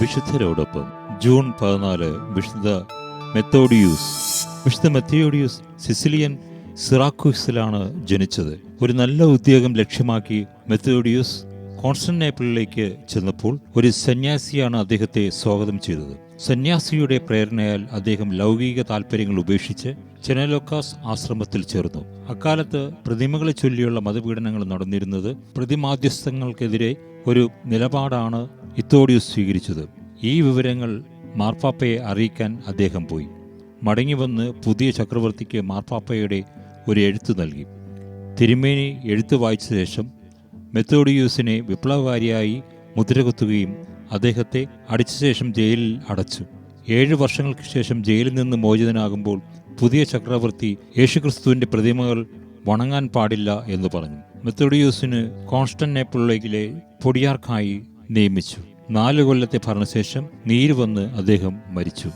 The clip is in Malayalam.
വിശുദ്ധരോടൊപ്പം ജൂൺ പതിനാല് വിശുദ്ധ മെത്തോഡിയൂസ് വിശുദ്ധ മെത്തോഡിയൂസ് സിസിലിയൻ സിറാക്കൂസിലാണ് ജനിച്ചത്. ഒരു നല്ല ഉദ്യോഗം ലക്ഷ്യമാക്കി മെത്തോഡിയൂസ് കോൺസ്റ്റന്റൈപ്പിളിലേക്ക് ചെന്നപ്പോൾ ഒരു സന്യാസിയാണ് അദ്ദേഹത്തെ സ്വാഗതം ചെയ്തത്. സന്യാസിയുടെ പ്രേരണയാൽ അദ്ദേഹം ലൗകിക താല്പര്യങ്ങൾ ഉപേക്ഷിച്ച് ചെനലോക്കാസ് ആശ്രമത്തിൽ ചേർന്നു. അക്കാലത്ത് പ്രതിമകളെ ചൊല്ലിയുള്ള മതപീഡനങ്ങൾ നടന്നിരുന്നത് പ്രതിമാധ്യസ്ഥങ്ങൾക്കെതിരെ ഒരു നിലപാടാണ് ഇത്തോഡിയൂസ് സ്വീകരിച്ചത്. ഈ വിവരങ്ങൾ മാർപ്പാപ്പയെ അറിയിക്കാൻ അദ്ദേഹം പോയി. മടങ്ങിവന്ന് പുതിയ ചക്രവർത്തിക്ക് മാർപ്പാപ്പയുടെ ഒരു എഴുത്ത് നൽകി. തിരുമേനി എഴുത്ത് വായിച്ച ശേഷം മെത്തോഡിയൂസിനെ വിപ്ലവകാരിയായി മുദ്രകുത്തുകയും അദ്ദേഹത്തെ അടിച്ച ശേഷം ജയിലിൽ അടച്ചു. ഏഴ് വർഷങ്ങൾക്ക് ശേഷം ജയിലിൽ നിന്ന് മോചിതനാകുമ്പോൾ പുതിയ ചക്രവർത്തി യേശുക്രിസ്തുവിന്റെ പ്രതിമകൾ വണങ്ങാൻ പാടില്ല എന്ന് പറഞ്ഞു. മെത്തോഡിയൂസിന് കോൺസ്റ്റന്റൈപ്പിളിലെ പൊടിയാർക്കായി നിയമിച്ചു. നാല് കൊല്ലത്തെ ഭരണശേഷം നീര് വന്ന് അദ്ദേഹം മരിച്ചു.